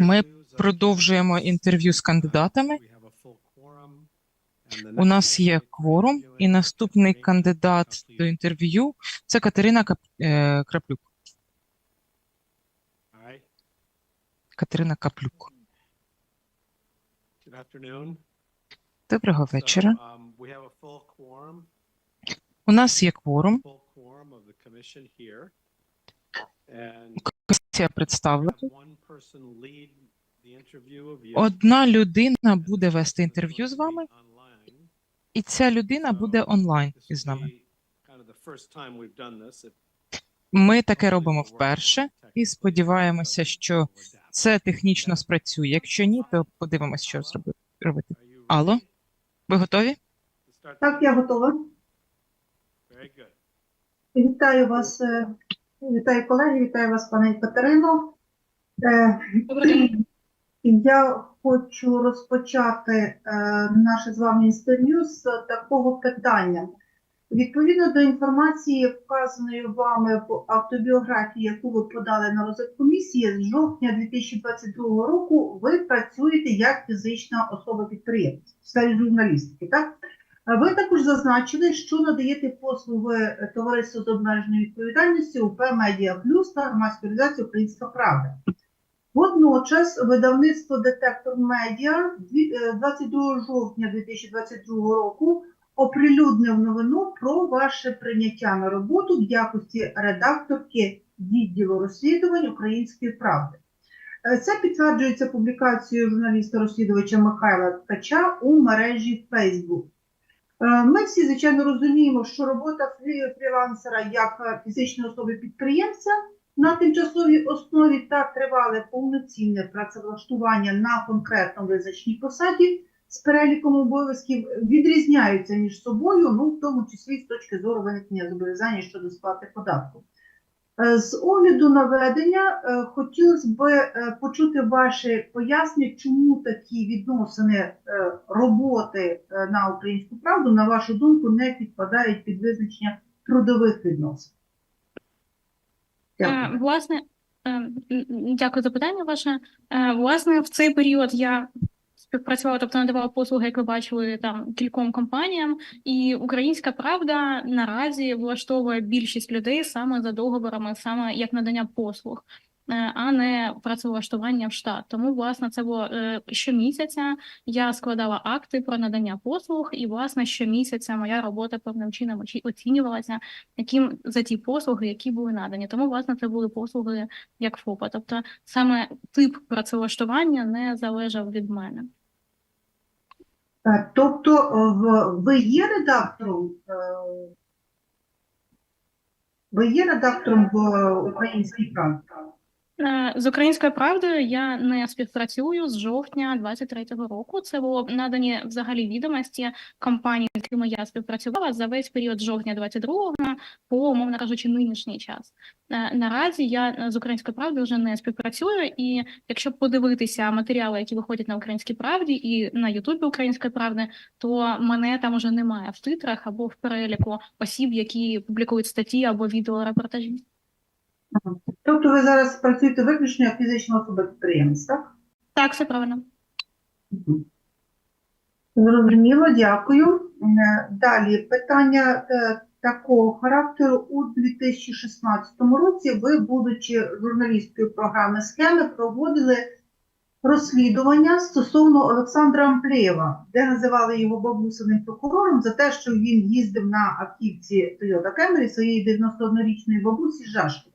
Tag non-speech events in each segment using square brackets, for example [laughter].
Ми продовжуємо інтерв'ю з кандидатами. У нас є кворум, і наступний кандидат до інтерв'ю це Катерина Кап- Краплюк. Катерина Каплюк. Доброго вечора. У нас є кворум. Комісія представлена. Одна людина буде вести інтерв'ю з вами, і ця людина буде онлайн із нами. Ми таке робимо вперше і сподіваємося, що це технічно спрацює. Якщо ні, то подивимося, що зроби- робити. Алло, ви готові? Так, я готова. Вітаю вас, е, вітаю колеги, вітаю вас, пане Катерино. Е, Я хочу розпочати е, наше з вами інтерв'ю з такого питання. Відповідно до інформації, вказаної вами в автобіографії, яку ви подали на розгляд комісії, з жовтня 2022 року ви працюєте як фізична особа-підприємець в сфері журналістики, так? Ви також зазначили, що надаєте послуги товариству з обмеженою відповідальністю УП Медіа Плюс та громадської організації Українська Правда. Водночас видавництво Детектор Медіа е, 22 жовтня 2022 року оприлюднив новину про ваше прийняття на роботу в якості редакторки відділу розслідувань Української правди. Е, Це підтверджується публікацією журналіста-розслідувача Михайла Ткача у мережі Facebook. Е, Ми всі, звичайно, розуміємо, що робота фрі- фрілансера як е, фізичної особи-підприємця на тимчасовій основі та тривале повноцінне працевлаштування на конкретно визначеній посаді з переліком обов'язків відрізняються між собою, ну в тому числі з точки зору виникнення зобов'язання щодо сплати податку. Е, З огляду на ведення е, хотілося б е, почути ваші пояснення, чому такі відносини роботи на українську правду, на вашу думку, не підпадають під визначення трудових відносин. Дякую. Власне, дякую за питання ваше. Власне, в цей період я співпрацювала, тобто надавала послуги, як ви бачили, там кільком компаніям, і Українська Правда наразі влаштовує більшість людей саме за договорами, саме як надання послуг. е, А не працевлаштування в штат. Тому, власне, це було е, щомісяця. Я складала акти про надання послуг, і, власне, щомісяця моя робота певним чином оцінювалася яким за ті послуги, які були надані. Тому, власне, це були послуги як ФОПа. Тобто саме тип працевлаштування не залежав від мене. Тобто е, ви є редактором? е, Ви є редактором в е, українській правді? Е, З українською правдою я не співпрацюю з жовтня 23-го року. Це було надані взагалі відомості компаній, з якими я співпрацювала за весь період жовтня 22-го по, умовно кажучи, нинішній час. Е, Наразі я е, з українською правдою вже не співпрацюю, і якщо подивитися матеріали, які виходять на українській правді і на Ютубі Української правди, то мене там уже немає в титрах або в переліку осіб, які публікують статті або відеорепортажі. Тобто ви зараз працюєте виключно як фізична особа-підприємець, так? Так, все правильно. Зрозуміло, дякую. Е, Далі питання е, такого характеру. У 2016 році ви, будучи журналісткою програми «Схеми», проводили розслідування стосовно Олександра Амплеєва, де називали його бабусиним прокурором за те, що він їздив на автівці Toyota Camry своєї 91-річної бабусі Жашки.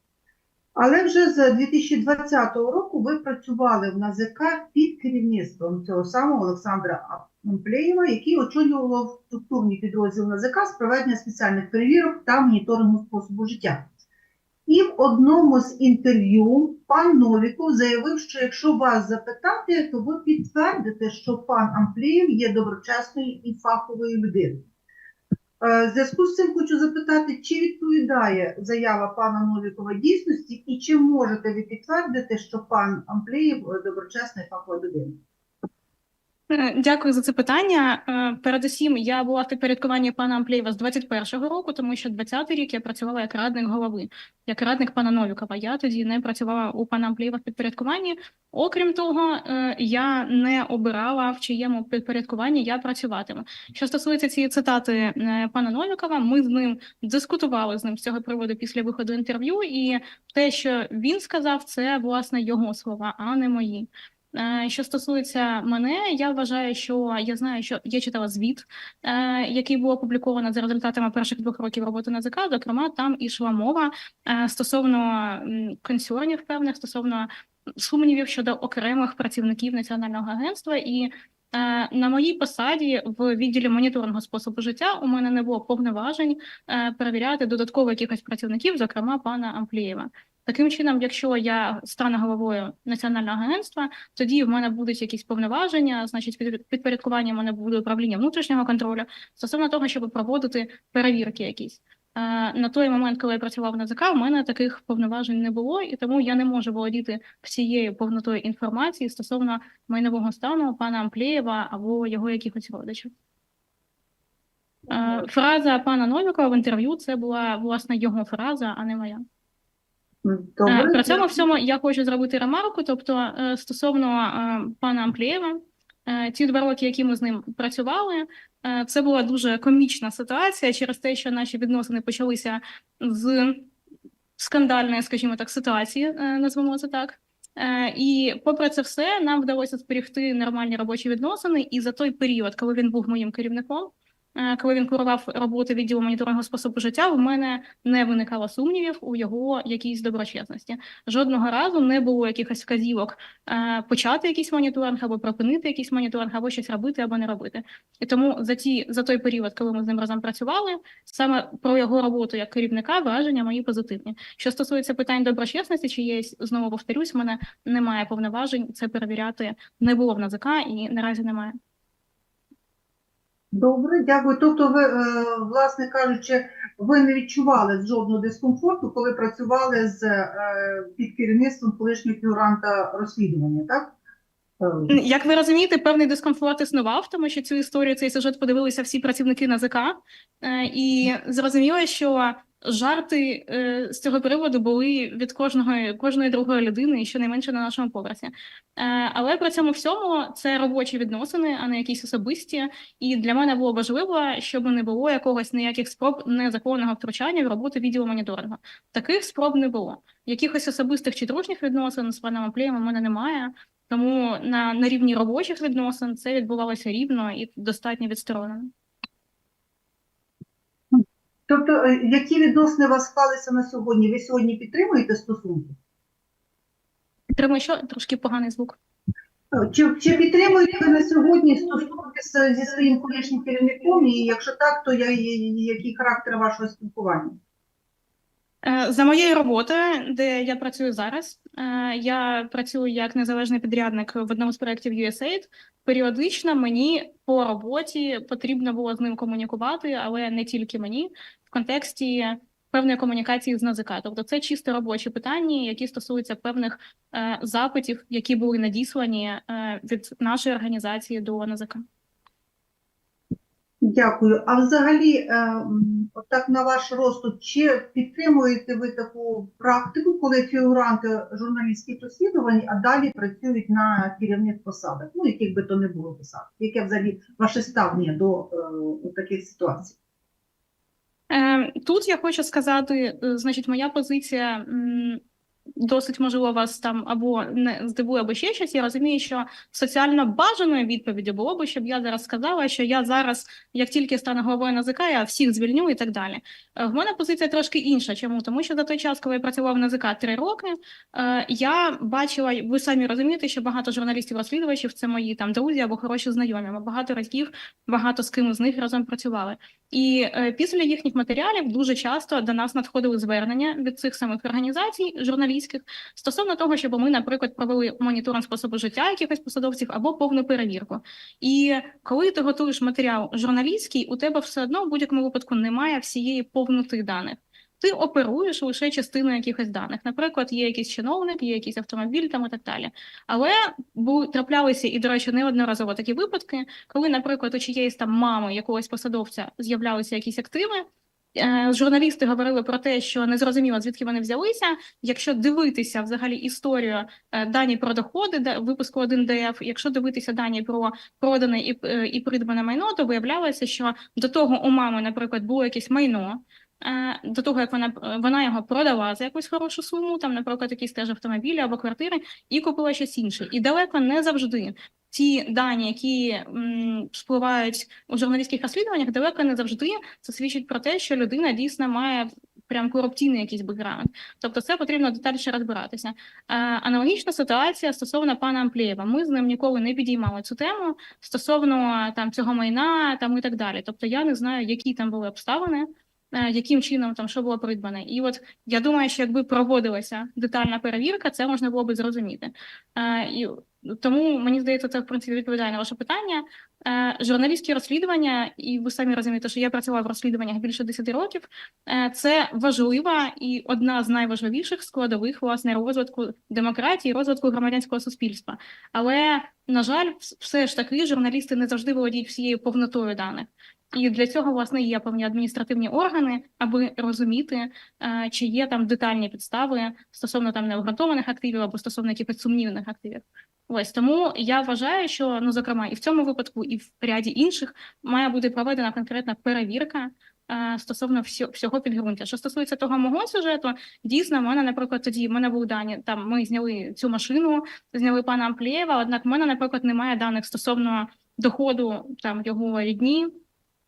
Але вже з 2020 року ви працювали в НАЗК під керівництвом цього самого Олександра Амплеєва, який очолював структурні підрозділ НАЗК з проведення спеціальних перевірок та моніторингу способу життя. І в одному з інтерв'ю пан Новіков заявив, що якщо вас запитати, то ви підтвердите, що пан Амплеєв є доброчесною і фаховою людиною. Е, В зв'язку з цим хочу запитати, чи відповідає заява пана Новікова дійсності, і чи можете ви підтвердити, що пан Амплієв доброчесний фаховий людина? Е, Дякую за це питання. Е, Передусім, я була в підпорядкуванні пана Амплєєва з 21-го року, тому що 20-й рік я працювала як радник голови, як радник пана Новікова. Я тоді не працювала у пана Амплєєва в підпорядкуванні. Окрім того, е, я не обирала в чиєму підпорядкуванні я працюватиму. Що стосується цієї цитати пана Новікова, ми з ним дискутували з ним з цього приводу після виходу інтерв'ю, і те, що він сказав, це власне його слова, а не мої. Е, Що стосується мене, я вважаю, що я знаю, що я читала звіт, е, який був опубліковано за результатами перших двох років роботи НАЗК. Зокрема, там ішла мова е, стосовно м, консернів певних, стосовно сумнівів щодо окремих працівників національного агентства. І на моїй посаді в відділі моніторингу способу життя у мене не було повноважень перевіряти додатково якихось працівників, зокрема пана Амплієва. Таким чином, якщо я стану головою національного агентства, тоді в мене будуть якісь повноваження, значить, підпорядкування в мене буде управління внутрішнього контролю стосовно того, щоб проводити перевірки якісь. Е, На той момент, коли я працював на ЗК, в мене таких повноважень не було, і тому я не можу володіти всією повнотою інформації стосовно майнового стану пана Амплєєва або його якихось родичів. Е, Фраза пана Новікова в інтерв'ю це була власне його фраза, а не моя. Добре. При цьому всьому я хочу зробити ремарку, тобто е, стосовно е, пана Амплієва, е, ті два роки, які ми з ним працювали, це була дуже комічна ситуація через те, що наші відносини почалися з скандальної, скажімо так, ситуації, назвемо це так. І попри це все, нам вдалося зберегти нормальні робочі відносини. І за той період, коли він був моїм керівником, коли він курував роботу відділу моніторингу способу життя, в мене не виникало сумнівів у його якійсь доброчесності. Жодного разу не було якихось вказівок е, почати якийсь моніторинг або припинити якийсь моніторинг, або щось робити або не робити. І тому за ті за той період, коли ми з ним разом працювали, саме про його роботу як керівника враження мої позитивні. Що стосується питань доброчесності, чи є знову повторюсь, в мене немає повноважень це перевіряти. Не було в НАЗК і наразі немає. Добре, дякую. Тобто, ви, е, власне кажучи, ви не відчували жодного дискомфорту, коли працювали з е, під керівництвом колишнього фігуранта розслідування, так? Е, Як ви розумієте, певний дискомфорт існував, тому що цю історію, цей сюжет подивилися всі працівники НАЗК, і зрозуміло, що жарти е, з цього приводу були від кожного кожної другої людини, і щонайменше на нашому поверсі. Е, Але при цьому всьому це робочі відносини, а не якісь особисті. І для мене було важливо, щоб не було якогось ніяких спроб незаконного втручання в роботу відділу моніторингу. Таких спроб не було. Якихось особистих чи дружніх відносин з паном Аплеєм у мене немає. Тому на, на рівні робочих відносин це відбувалося рівно і достатньо відсторонено. Тобто, е, які відносини у вас склалися на сьогодні? Ви сьогодні підтримуєте стосунки? Підтримую, що трошки поганий звук. Чи, чи підтримуєте ви на сьогодні стосунки з- зі своїм колишнім керівником? І якщо так, то я, який характер вашого спілкування? Е, За моєю роботою, де я працюю зараз, е, я працюю як незалежний підрядник в одному з проєктів USAID. Періодично мені по роботі потрібно було з ним комунікувати, але не тільки мені, в контексті певної комунікації з НАЗК. Тобто це чисто робочі питання, які стосуються певних е, запитів, які були надіслані е, від нашої організації до НАЗК. Дякую. А взагалі, е, м, отак на ваш розсуд, чи підтримуєте ви таку практику, коли фігуранти журналістських розслідувань, а далі працюють на керівних посадах, ну яких би то не було посад? Яке взагалі ваше ставлення до е, таких ситуацій? Е, Тут я хочу сказати, е, значить, моя позиція досить можливо вас там або не здивує, або ще щось. Я розумію, що соціально бажаною відповіддю було б, щоб я зараз сказала, що я зараз, як тільки стану головою НАЗК, я всіх звільню і так далі. Е, В мене позиція трошки інша. Чому? Тому що за той час, коли я працював в НАЗК три роки, е, я бачила, ви самі розумієте, що багато журналістів-розслідувачів це мої там друзі або хороші знайомі. Ми багато разів, багато з ким з них разом працювали. І е, після їхніх матеріалів дуже часто до нас надходили звернення від цих самих організацій журналістських стосовно того, щоб ми, наприклад, провели моніторинг способу життя якихось посадовців або повну перевірку. І коли ти готуєш матеріал журналістський, у тебе все одно в будь-якому випадку немає всієї повноти даних. ти оперуєш лише частиною якихось даних. Наприклад, є якийсь чиновник, є якийсь автомобіль там і так далі. Але траплялися і, до речі, неодноразово такі випадки, коли, наприклад, у чиєїсь там мами якогось посадовця з'являлися якісь активи. Е, Журналісти говорили про те, що не зрозуміло, звідки вони взялися. Якщо дивитися взагалі історію е, дані про доходи випуску 1 ДФ, якщо дивитися дані про продане і, е, і придбане майно, то виявлялося, що до того у мами, наприклад, було якесь майно. До того як вона вона його продала за якусь хорошу суму, там, наприклад, якісь теж автомобілі або квартири, і купила щось інше. І далеко не завжди ті дані, які м, спливають у журналістських розслідуваннях, далеко не завжди це свідчить про те, що людина дійсно має прям корупційний якийсь бекграунд. Тобто, це потрібно детальніше розбиратися. Е, Аналогічна ситуація стосовно пана Амплєєва. Ми з ним ніколи не підіймали цю тему стосовно там цього майна там і так далі. Тобто я не знаю, які там були обставини, яким чином там що було придбане. І от я думаю, що якби проводилася детальна перевірка, це можна було би зрозуміти. Е, І тому мені здається, це в принципі відповідає на ваше питання. Е, Журналістські розслідування, і ви самі розумієте, що я працювала в розслідуваннях більше 10 років. Е, Це важлива і одна з найважливіших складових власне розвитку демократії, розвитку громадянського суспільства. Але на жаль, все ж таки журналісти не завжди володіють всією повнотою даних. І для цього власне є певні адміністративні органи, аби розуміти, е, чи є там детальні підстави стосовно там необґрунтованих активів або стосовно якихось сумнівних активів. Ось тому я вважаю, що ну зокрема і в цьому випадку, і в ряді інших має бути проведена конкретна перевірка е, стосовно всього, підґрунтя. Що стосується того мого сюжету, дійсно, в мене, наприклад, тоді в мене був дані. Там ми зняли цю машину, зняли пана Амплієва. Однак, в мене, наприклад, немає даних стосовно доходу там його рідні,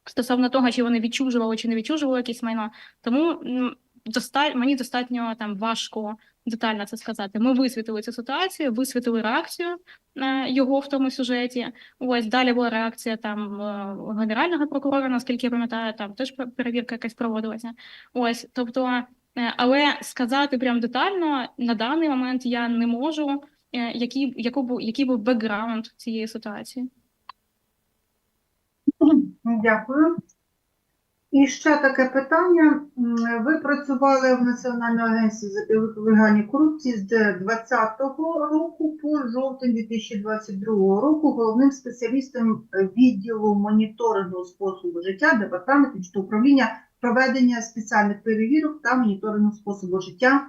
стосовно того, чи вони відчужували чи не відчужували якісь майно. Тому м, доста... мені достатньо там важко детально це сказати. Ми висвітили цю ситуацію, висвітили реакцію е, його в тому сюжеті. Ось далі була реакція там е, генерального прокурора, наскільки я пам'ятаю, там теж пе- перевірка якась проводилася. Ось, тобто, е, але сказати прям детально на даний момент я не можу, е, який, був, який був бекграунд цієї ситуації. Дякую. І ще таке питання. Ви працювали в Національній агенції запобігання корупції з 2020 року по жовтень 2022 року головним спеціалістом відділу моніторингу способу життя департаменту управління проведення спеціальних перевірок та моніторингу способу життя.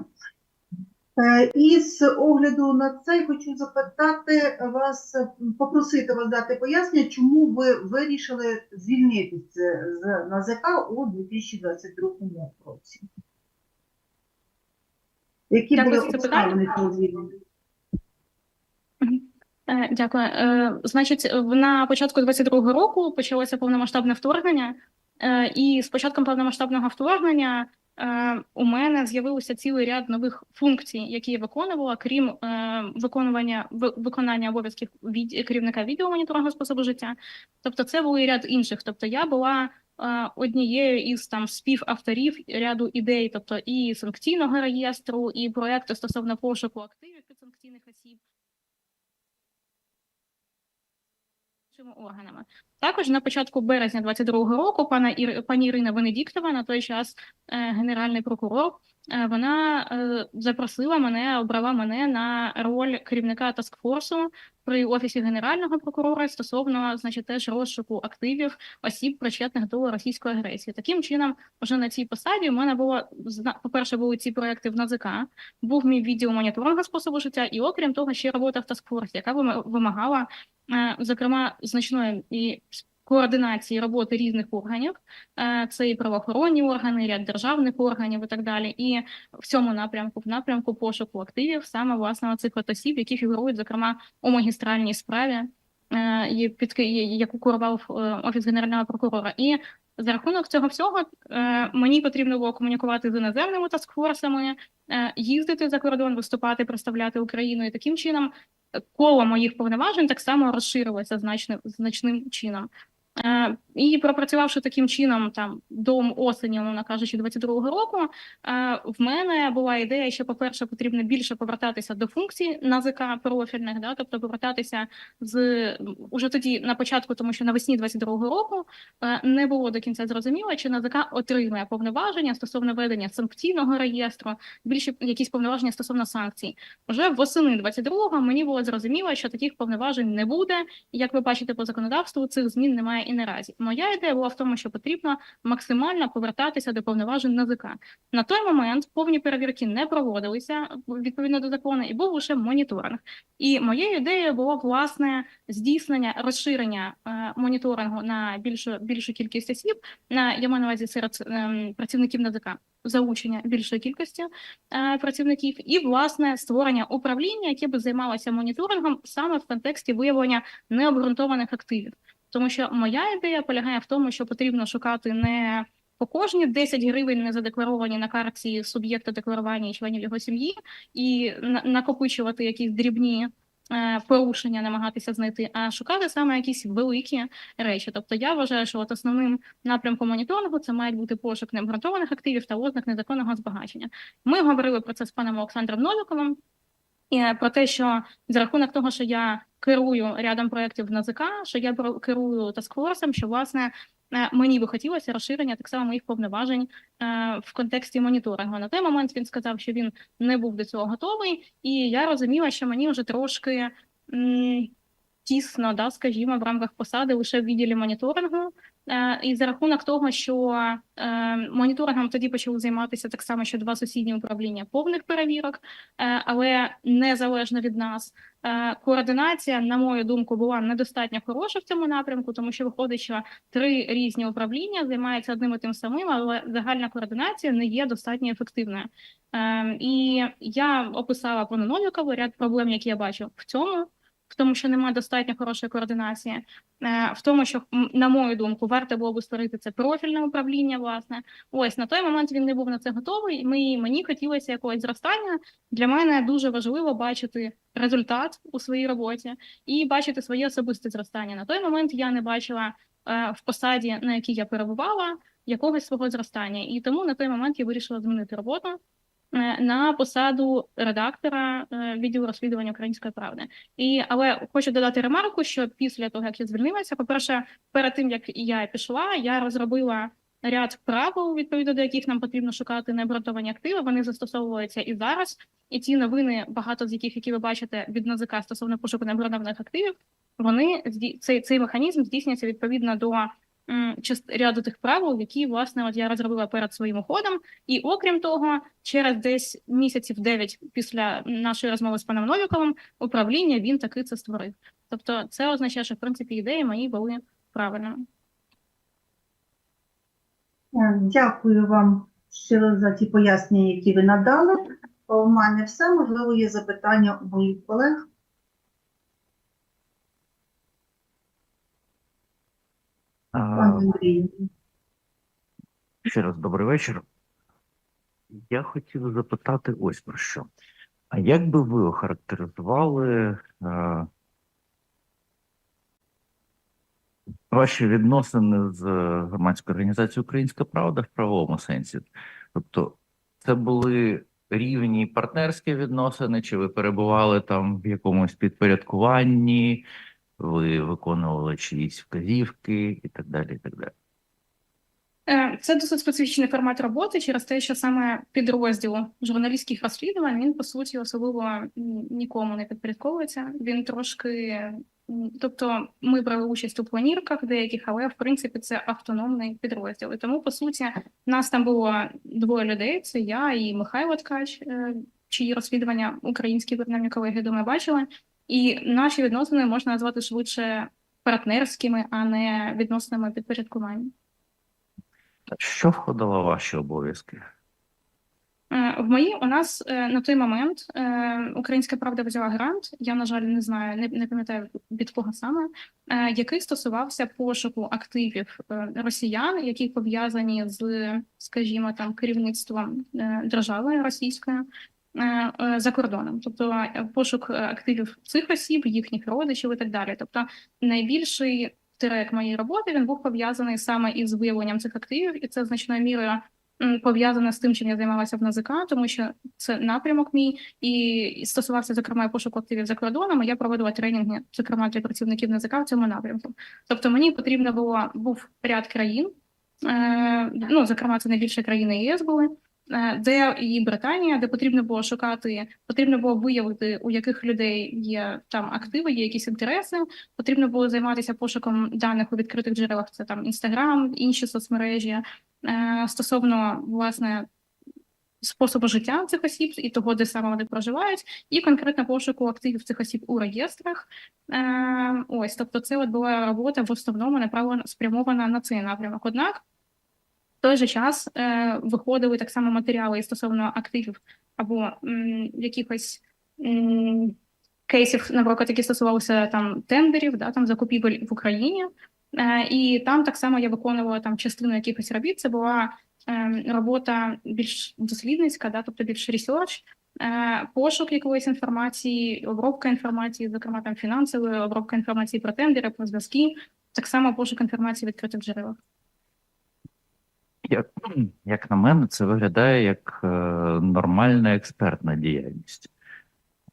Е, І з огляду на це хочу запитати вас, е, попросити вас дати пояснення, чому ви вирішили звільнитися з НАЗК у 2022 році. Які Дякую були обставини цього звільнення? Е, Дякую. Е, Значить, на початку 22-го року почалося повномасштабне вторгнення, е, і з початком повномасштабного вторгнення е, у мене з'явився цілий ряд нових функцій, які я виконувала, крім е, виконування ви- виконання обов'язків від керівника відділу моніторингу способу життя. Тобто, це був і ряд інших. Тобто, я була е, однією із там співавторів ряду ідей, тобто і санкційного реєстру, і проекту стосовно пошуку активів підсанкційних осіб. Іншими органами. Також на початку березня 22-го року пана Ір... пані Ірина Венедіктова, на той час е, генеральний прокурор, вона е, запросила мене, обрала мене на роль керівника таскфорсу при офісі генерального прокурора стосовно, значить, теж розшуку активів осіб, причетних до російської агресії. Таким чином, вже на цій посаді у мене було зна- по-перше, були ці проекти в НАЗК, був мій відділ моніторингу способу життя, і окрім того, ще робота в таскфорсі, яка вим- вимагала е, зокрема, значної і координації роботи різних органів, Е, це і правоохоронні органи, ряд державних органів і так далі. І в цьому напрямку, в напрямку пошуку активів, саме власне цих осіб, які фігурують, зокрема, у магістральній справі, е, під яку курував е, офіс генерального прокурора. І за рахунок цього всього мені потрібно було комунікувати з іноземними таскфорсами, їздити за кордон, виступати, представляти Україну, і таким чином коло моїх повноважень так само розширилося значним значним чином. Е, І пропрацювавши таким чином там до осені, умовно кажучи, 22-го року, е, в мене була ідея, що, по-перше, потрібно більше повертатися до функцій НАЗК профільних, да, тобто повертатися з уже тоді на початку, тому що навесні 22-го року е, не було до кінця зрозуміло, чи НАЗК отримує повноваження стосовно ведення санкційного реєстру, більше якісь повноваження стосовно санкцій. Вже восени 22-го мені було зрозуміло, що таких повноважень не буде. Як ви бачите по законодавству, цих змін немає і наразі. Моя ідея була в тому, що потрібно максимально повертатися до повноважень НАЗК. На той момент повні перевірки не проводилися відповідно до закону, і був лише моніторинг. І моєю ідеєю було власне здійснення розширення е, моніторингу на більшу більшу кількість осіб. На я маю на увазі серед ем, працівників НАЗК залучення більшої кількості е, працівників, і власне створення управління, яке би займалося моніторингом саме в контексті виявлення необґрунтованих активів. Тому що моя ідея полягає в тому, що потрібно шукати не по кожні 10 гривень не задекларовані на карті суб'єкта декларування і членів його сім'ї, і накопичувати якісь дрібні е, порушення, намагатися знайти, а шукати саме якісь великі речі. Тобто я вважаю, що от основним напрямком моніторингу це мають бути пошук необґрунтованих активів та ознак незаконного збагачення. Ми говорили про це з паном Олександром Новіковим. І е, про те, що за рахунок того, що я керую рядом проєктів НАЗК, що я керую таскфорсом, що власне е, мені би хотілося розширення так само моїх повноважень е, в контексті моніторингу. На той момент він сказав, що він не був до цього готовий, і я розуміла, що мені вже трошки тісно, да, скажімо, в рамках посади лише в відділі моніторингу. Е, І за рахунок того, що е, моніторингом тоді почали займатися так само, що два сусідні управління повних перевірок, е, але незалежно від нас. Координація, на мою думку, була недостатньо хороша в цьому напрямку, тому що виходить, що три різні управління займаються одним і тим самим, але загальна координація не є достатньо ефективною. Е, І я описала пану Новікову ряд проблем, які я бачу в цьому. В тому, що немає достатньо хорошої координації, Е, в тому, що на мою думку, варто було би створити це профільне управління. Власне, ось на той момент він не був на це готовий. і Ми мені хотілося якогось зростання. Для мене дуже важливо бачити результат у своїй роботі і бачити своє особисте зростання. На той момент я не бачила е, в посаді, на якій я перебувала, якогось свого зростання, і тому на той момент я вирішила змінити роботу на посаду редактора е, відділу розслідування української правди. І але хочу додати ремарку, що після того, як я звільнилася, по-перше, перед тим як я пішла, я розробила ряд правил, відповідно до яких нам потрібно шукати необґрунтовані активи. Вони застосовуються і зараз. І ті новини, багато з яких, які ви бачите від НАЗК стосовно пошуку необґрунтованих активів, вони цей, цей механізм здійснюється відповідно до ряду тих правил, які власне от я розробила перед своїм уходом. І окрім того, через десь місяців 9 після нашої розмови з паном Новіковим управління він таки це створив. Тобто, це означає, що в принципі ідеї мої були правильними. Е, Дякую вам щиро за ті пояснення, які ви надали. У мене все. Можливо, є запитання у моїх колег. Пане Андрію. Ще раз добрий вечір. Я хотів запитати ось про що. А як би ви охарактеризували е, ваші відносини з громадською організацією Українська Правда в правовому сенсі? Тобто, це були рівні партнерські відносини, чи ви перебували там в якомусь підпорядкуванні, ви виконували чиїсь вказівки і так далі, і так далі. Е, Це досить специфічний формат роботи через те, що саме підрозділ журналістських розслідувань він по суті особливо нікому не підпорядковується. Він трошки, тобто, ми брали участь у планірках деяких, але в принципі це автономний підрозділ. І тому по суті нас там було двоє людей: це я і Михайло Ткач, е, чиї розслідування українські принаймні колеги думаю бачили. І наші відносини можна назвати швидше партнерськими, а не відносинами підпорядкування. Що входило в ваші обов'язки? Е, В мої у нас е, на той момент е, Українська правда взяла грант. Я, на жаль, не знаю, не, не пам'ятаю від кого саме, який стосувався пошуку активів росіян, які пов'язані з, скажімо, там керівництвом держави російської за кордоном, тобто е, пошук е, активів цих осіб, їхніх родичів і так далі. Тобто найбільший трек моєї роботи він був пов'язаний саме із виявленням цих активів, і це значною мірою м, пов'язане з тим, чим я займалася в НАЗК, тому що це напрямок мій і стосувався зокрема пошуку активів за кордоном. і Я проводила тренінги, зокрема для працівників НАЗК в цьому напрямку. Тобто мені потрібно було був ряд країн, е, ну зокрема, це найбільше країни ЄС були. Е, Де і Британія, де потрібно було шукати, потрібно було виявити, у яких людей є там активи, є якісь інтереси. Потрібно було займатися пошуком даних у відкритих джерелах. Це там Інстаграм, інші соцмережі е, стосовно власне способу життя цих осіб і того, де саме вони проживають, і конкретно пошуку активів цих осіб у реєстрах. Е, ось, тобто, це от була робота в основному направлена спрямована на цей напрямок. Однак той же час е, виходили так само матеріали стосовно активів або м, якихось м, кейсів, наприклад, які стосувалися там тендерів, да, там закупівель в Україні. Е, і там так само я виконувала там частину якихось робіт. Це була е, робота більш дослідницька, да, тобто більш ресерч, е, пошук якоїсь інформації, обробка інформації, зокрема там фінансової, обробка інформації про тендери, про зв'язки, так само пошук інформації в відкритих джерелах. Як, як на мене, це виглядає як е, нормальна експертна діяльність.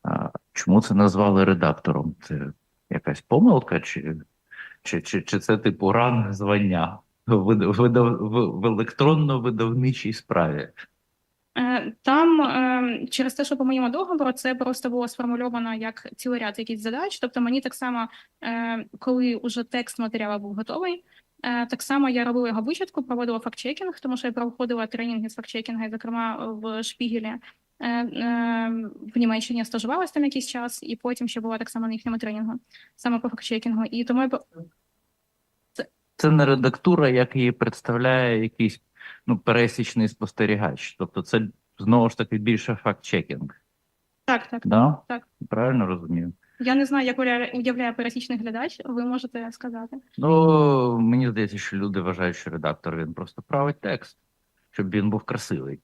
А, чому це назвали редактором? Це якась помилка, чи, чи, чи, чи це типу ранг звання в, видав- в, в електронно-видавничій справі? Е, Там е, через те, що по моєму договору це просто було сформульовано як цілий ряд якихось задач. Тобто мені так само, е, коли уже текст матеріалу був готовий, так само я робила його вичатку, проводила фактчекінг, тому що я проходила тренінги з фактчекінга, зокрема в Шпігелі. Е, е, В Німеччині стажувалася там якийсь час, і потім ще була так само на їхньому тренінгу, саме по фактчекінгу. І тому я Це не редактура, як її представляє якийсь ну, пересічний спостерігач. Тобто це знову ж таки більше факт-чекінг. так, так. Да? Так. Правильно розумію? Я не знаю, як уявляє- уявляє пересічний глядач. Ви можете сказати. Ну, мені здається, що люди вважають, що редактор він просто править текст, щоб він був красивий.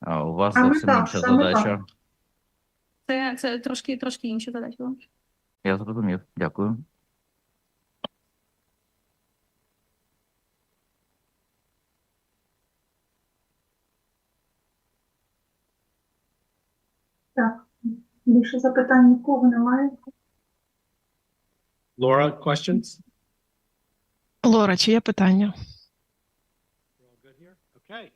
А у вас Саме зовсім так, інша задача. так. Це, це трошки трошки інша задача. Я зрозумів. Дякую. Більше запитань нікого немає. Laura, questions? Лора, чи є питання? We're all good here? Okay.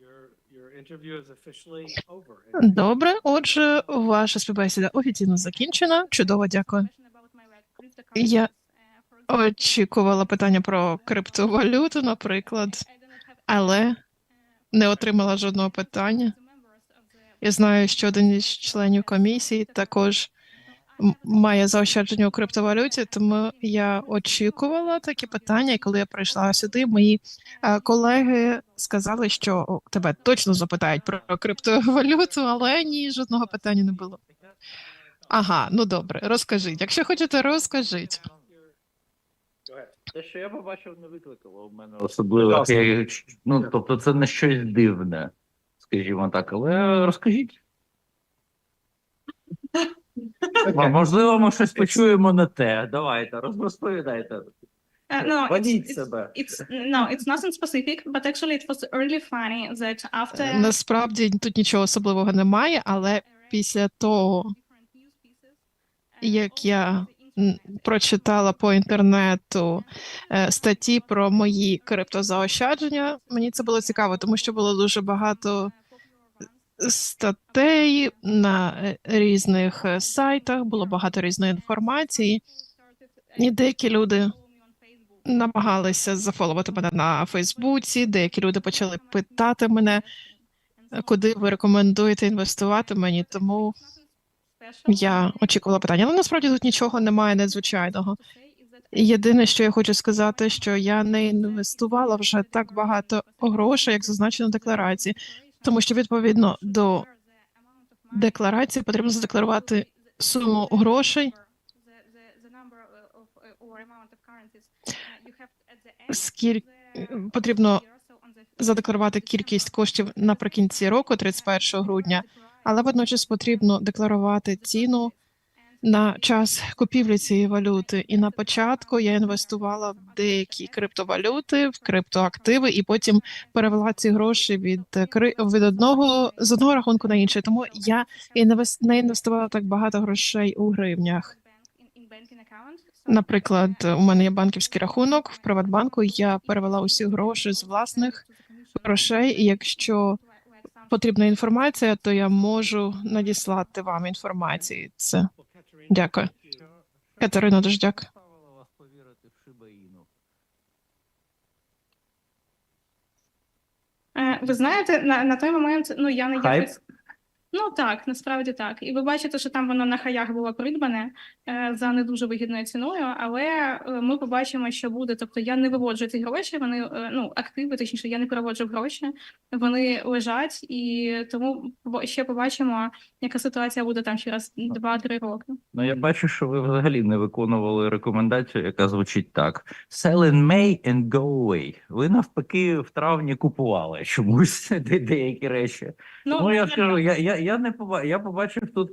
Your, your interview is officially over. Добре, отже, ваша співбесіда офіційно закінчена. Чудово, дякую. Я Очікувала питання про криптовалюту, наприклад, але не отримала жодного питання. Я знаю, що один із членів комісії також має заощадження у криптовалюті, тому я очікувала такі питання. І коли я прийшла сюди, мої е, колеги сказали, що тебе точно запитають про криптовалюту, але ні, жодного питання не було. Ага, ну добре, розкажіть. Якщо хочете, розкажіть. Те, що я побачив, не викликало в мене особливо. Ну, тобто, це не щось дивне, скажімо так, але розкажіть. Okay. Можливо, ми щось почуємо не те. Давайте, розповідайте. Uh, no, it's, it's, себе. it's no, it's nothing specific, but actually it was really funny that after Насправді тут нічого особливого немає, але після того, як я прочитала по інтернету е, статті про мої криптозаощадження, мені це було цікаво, тому що було дуже багато статей на е, різних е, сайтах, було багато різної інформації, і деякі люди намагалися зафоловати мене на Фейсбуці, деякі люди почали питати мене, куди ви рекомендуєте інвестувати мені, тому я очікувала питання. Але насправді тут нічого немає надзвичайного. Єдине, що я хочу сказати, що я не інвестувала вже так багато грошей, як зазначено в декларації, тому що відповідно до декларації потрібно задекларувати суму грошей, скільки потрібно задекларувати кількість коштів наприкінці року, 31 грудня, але водночас потрібно декларувати ціну на час купівлі цієї валюти. І на початку я інвестувала в деякі криптовалюти, в криптоактиви, і потім перевела ці гроші від від одного з одного рахунку на інший. Тому я не інвестувала так багато грошей у гривнях. Наприклад, у мене є банківський рахунок в Приватбанку. Я перевела усі гроші з власних грошей. І якщо потрібна інформація, то я можу надіслати вам інформацію. Це Дякую. Катерина, Шибаїну. Е, Ви знаєте, на, на той момент ну я не Хайп? Ну так, насправді так. І ви бачите, що там воно на хаях було придбане е, за не дуже вигідною ціною, але е, ми побачимо, що буде. Тобто я не виводжу ці гроші, вони е, ну активи, точніше, я не переводжу гроші, вони лежать, і тому ще побачимо, яка ситуація буде там через 2-3 роки. Ну, я бачу, що ви взагалі не виконували рекомендацію, яка звучить так: Sell in May and go away. Ви навпаки в травні купували чомусь [laughs] де- деякі речі. Ну, я скажу, я, я, я не поба... я побачив тут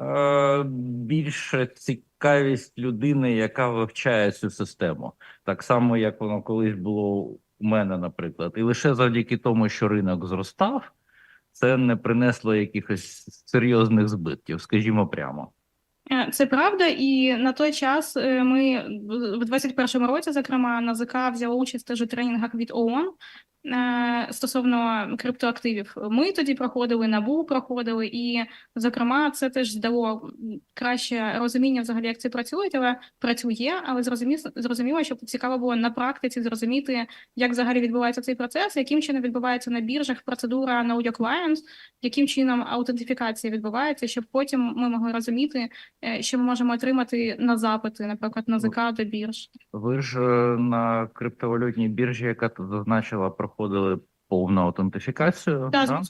е, більше цікавість людини, яка вивчає цю систему. Так само, як воно колись було у мене, наприклад. І лише завдяки тому, що ринок зростав, це не принесло якихось серйозних збитків, скажімо прямо. Е, Це правда, і на той час е, ми в 21-му році, зокрема, НАЗК взяла участь теж тренінгах від ООН стосовно криптоактивів. Ми тоді проходили, НАБУ проходили, і, зокрема, це теж дало краще розуміння взагалі, як це працює, але працює, але зрозуміло, зрозуміло, що цікаво було на практиці зрозуміти, як взагалі відбувається цей процес, яким чином відбувається на біржах процедура Know Your Client, яким чином аутентифікація відбувається, щоб потім ми могли розуміти, е, що ми можемо отримати на запити, наприклад, на ЗК до бірж. Ви ж е, на криптовалютній біржі, яка тут зазначила, проходили повну аутентифікацію. Так, да?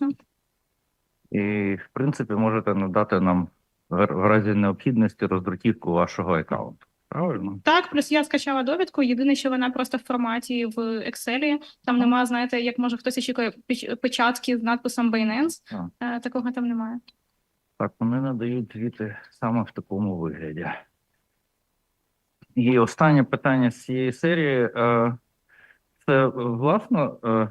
І, в принципі, можете надати нам в разі необхідності роздруківку вашого аккаунту. Правильно? Так, плюс я скачала довідку. Єдине, що вона просто в форматі в Excel. Там нема, знаєте, як може хтось очікує печатки з надписом Binance. Е, Такого там немає. Так, вони надають звіти саме в такому вигляді. І останнє питання з цієї серії. Це е, власна, е,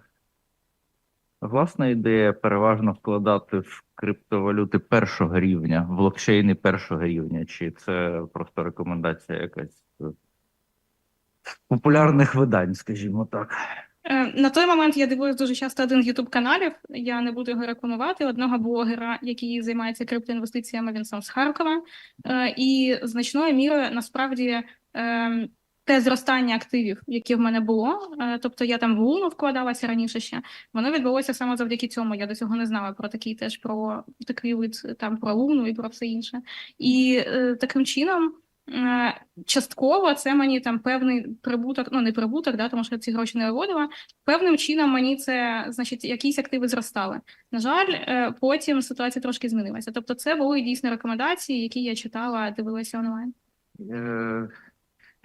власна ідея переважно вкладати в криптовалюти першого рівня, блокчейни першого рівня, чи це просто рекомендація якась е, популярних видань, скажімо так. На той момент я дивилась дуже часто один youtube каналів. Я не буду його рекламувати. Одного блогера, який займається криптоінвестиціями, він сам з Харкова. І значною мірою насправді е, те зростання активів, яке в мене було, е, тобто я там в Луну вкладалася раніше ще, воно відбулося саме завдяки цьому. Я до цього не знала про такий теж про такий вид там про Луну і про все інше. І е, таким чином. е, Частково це мені там певний прибуток, ну не прибуток, да, тому що я ці гроші не виводила. Певним чином мені це, значить, якісь активи зростали. На жаль, потім ситуація трошки змінилася. Тобто, це були дійсно рекомендації, які я читала, дивилася онлайн.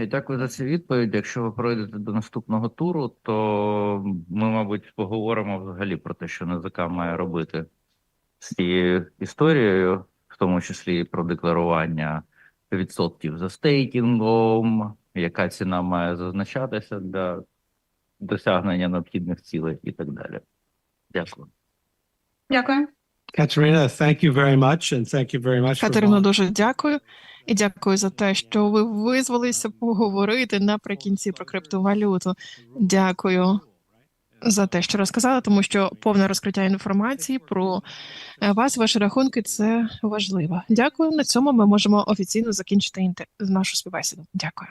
Я дякую за цю відповідь. Якщо ви пройдете до наступного туру, то ми, мабуть, поговоримо взагалі про те, що НЗК має робити з цією історією, в тому числі і про декларування відсотків за стейкінгом, яка ціна має зазначатися для досягнення необхідних цілей і так далі. Дякую. Дякую. Katerina, thank you very much, and thank you very much. for дуже дякую. І дякую за те, що ви визвалися поговорити наприкінці про криптовалюту. Дякую за те, що розказали, тому що повне розкриття інформації про е, вас, ваші рахунки це важливо. Дякую. На цьому ми можемо офіційно закінчити нашу співбесіду. Дякую.